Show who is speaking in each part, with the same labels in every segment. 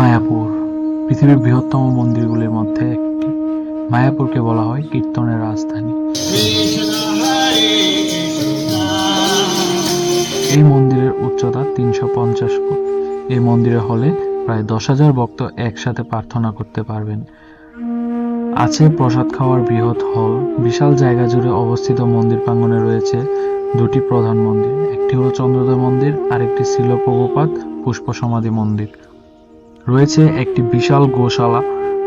Speaker 1: মায়াপুর, পৃথিবীর বৃহত্তম মন্দিরগুলির মধ্যে একটি। মায়াপুরকে বলা হয় কীর্তনের রাজধানী। এই মন্দিরের উচ্চতা তিনশো পঞ্চাশ ফুট। এই মন্দিরে হলে প্রায় দশ হাজার ভক্ত একসাথে প্রার্থনা করতে পারবেন। আছে প্রসাদ খাওয়ার বৃহৎ হল। বিশাল জায়গা জুড়ে অবস্থিত মন্দির প্রাঙ্গণে রয়েছে দুটি প্রধান মন্দির। একটি হলো চন্দ্রোদয় মন্দির, আরেকটি ছিল প্রভুপাত পুষ্প সমাধি মন্দির। রয়েছে একটি বিশাল গোশালা।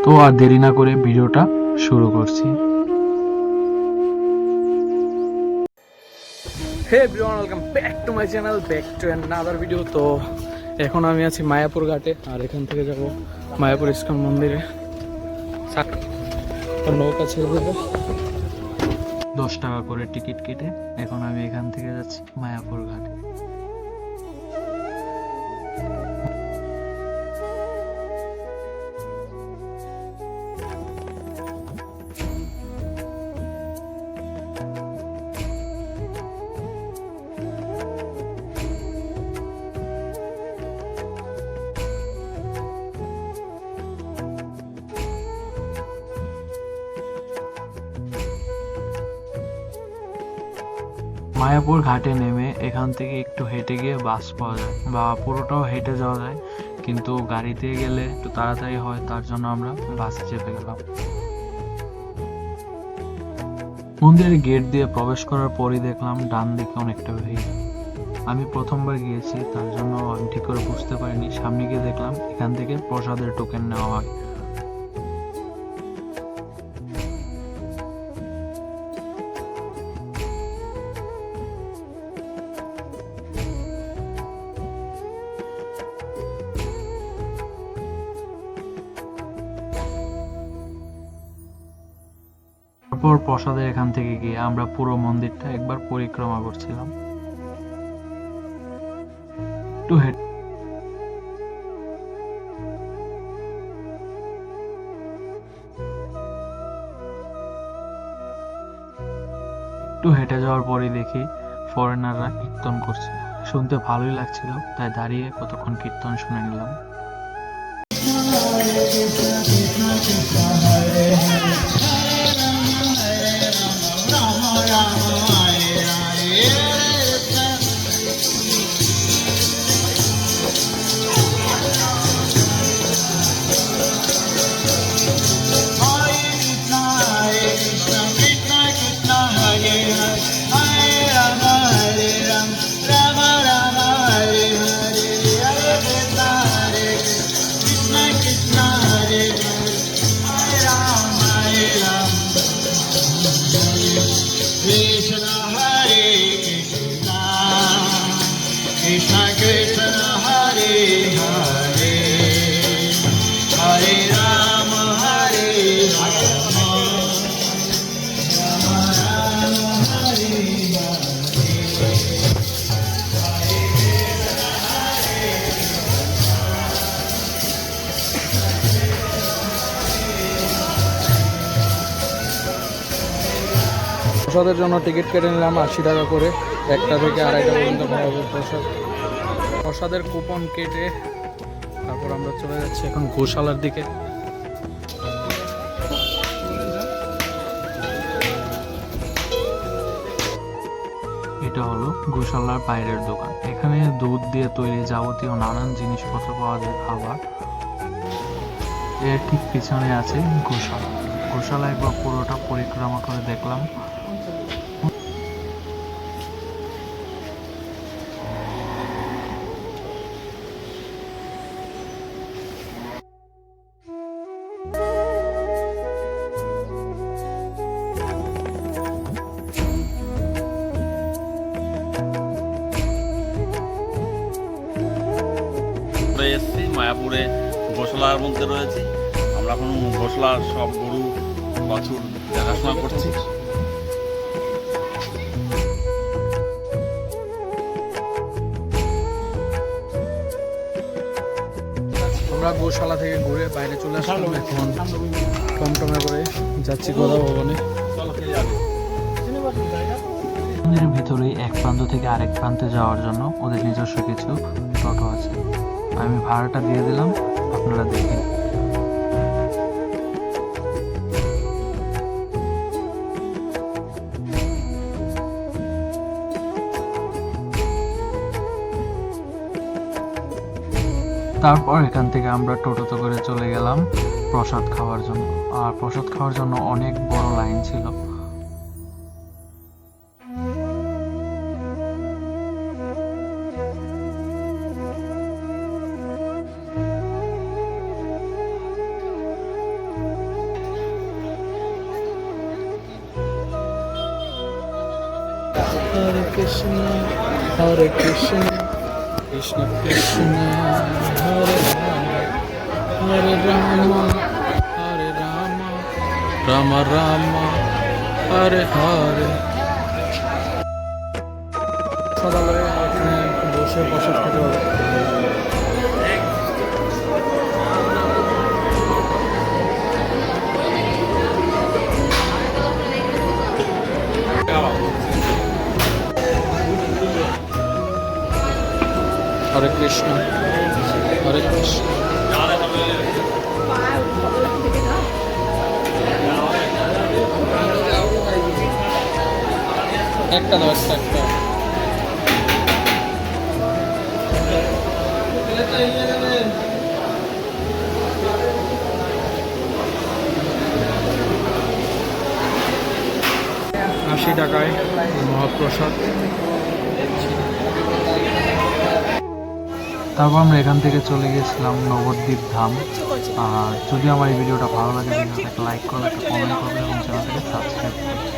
Speaker 1: তো আর দেরি না করে ভিডিওটা শুরু করছি।
Speaker 2: Hey everyone welcome back to my channel back to another video তো এখন আমি আছি মায়াপুর ঘাটে, আর এখান থেকে যাব মায়াপুর ইস্কন মন্দিরে। নৌকা ছেড়ে দেবে।
Speaker 1: দশ টাকা করে টিকিট কেটে এখন আমি এখান থেকে যাচ্ছি মায়াপুর ঘাটে। মায়াপুর ঘাটে নেমে এখান থেকে একটু হেঁটে গিয়ে বাস পাওয়া যায়। বা পুরোটাও হেঁটে যাওয়া যায়। কিন্তু গাড়িতে গেলে একটু তাড়াতাড়ি হয়, তার জন্য আমরা বাসে চেপে গেলাম। মন্দিরের গেট দিয়ে প্রবেশ করার পরই দেখলাম ডান দিকে অনেকটা ভিড়। আমি প্রথমবার গিয়েছি, তার জন্য আমি ঠিক করে বুঝতে পারিনি। সামনে গিয়ে দেখলাম এখান থেকে প্রসাদের টোকেন নেওয়া হয়। তারপর প্রসাদের এখান থেকে গিয়ে আমরা পুরো মন্দিরটা একবার পরিক্রমা করছিলাম। হেঁটে একটু হেঁটে যাওয়ার পরেই দেখি ফরেনাররা কীর্তন করছে। শুনতে ভালোই লাগছিল, তাই দাঁড়িয়ে কতক্ষণ কীর্তন শুনে নিলাম।
Speaker 3: Krishna
Speaker 2: প্রসাদের জন্য টিকিট কেটে নিলাম আশি টাকা করে। একটা থেকে আড়াইটা পর্যন্ত প্রসাদ প্রসাদের কুপন কেটে তারপর আমরা চলে যাচ্ছি এখন গোশালার দিকে।
Speaker 1: এটা হলো গোশালার বাইরের দোকান। এখানে দুধ দিয়ে তৈরি যাবতীয় নানান জিনিসপত্র পাওয়া যায়, খাবার। এর ঠিক পিছনে আছে গোশালা। গোশালা একবার পুরোটা পরিক্রমা করে দেখলাম।
Speaker 4: মায়াপুরে গোসলার মধ্যে রয়েছি। আমরা এখন গোসলার সব গরু বাছুর দেখাশোনা করছি।
Speaker 2: আমরা গোশালা থেকে ঘুরে বাইরে চলে আসলাম এখন টমটমে করে যাচ্ছি গদা ভবনে।
Speaker 1: মন্দিরের ভেতরেই এক প্রান্ত থেকে আরেক প্রান্তে যাওয়ার জন্য ওদের নিজস্ব কিছু টোটো আছে। আমি ভাড়াটা দিয়ে দিলাম, আপনারা দেখেন। তারপর এখান থেকে আমরা টোটোতে করে চলে গেলাম প্রসাদ খাওয়ার জন্য। আর প্রসাদ খাওয়ার জন্য অনেক বড় লাইন ছিল।
Speaker 2: Hare Krishna, Hare Krishna, Krishna Krishna, Hare Hare, Hare Rama, Hare Rama, Rama Rama, Hare Hare. সদালয়ে আপনি বসে বসে খেতে হবে হরে কৃষ্ণ হরে কৃষ্ণ। একটা দাও একটা একটা। আশি টাকায় মহাপ্রসাদ।
Speaker 1: তারপর আমরা এখান থেকে চলে গেছিলাম নবদ্বীপ ধাম। আর যদি আমার এই ভিডিওটা ভালো লাগে ভিডিওটাকে লাইক করবে একটা কমেন্ট করবে এবং চ্যানেলটাকে সাবস্ক্রাইব করবে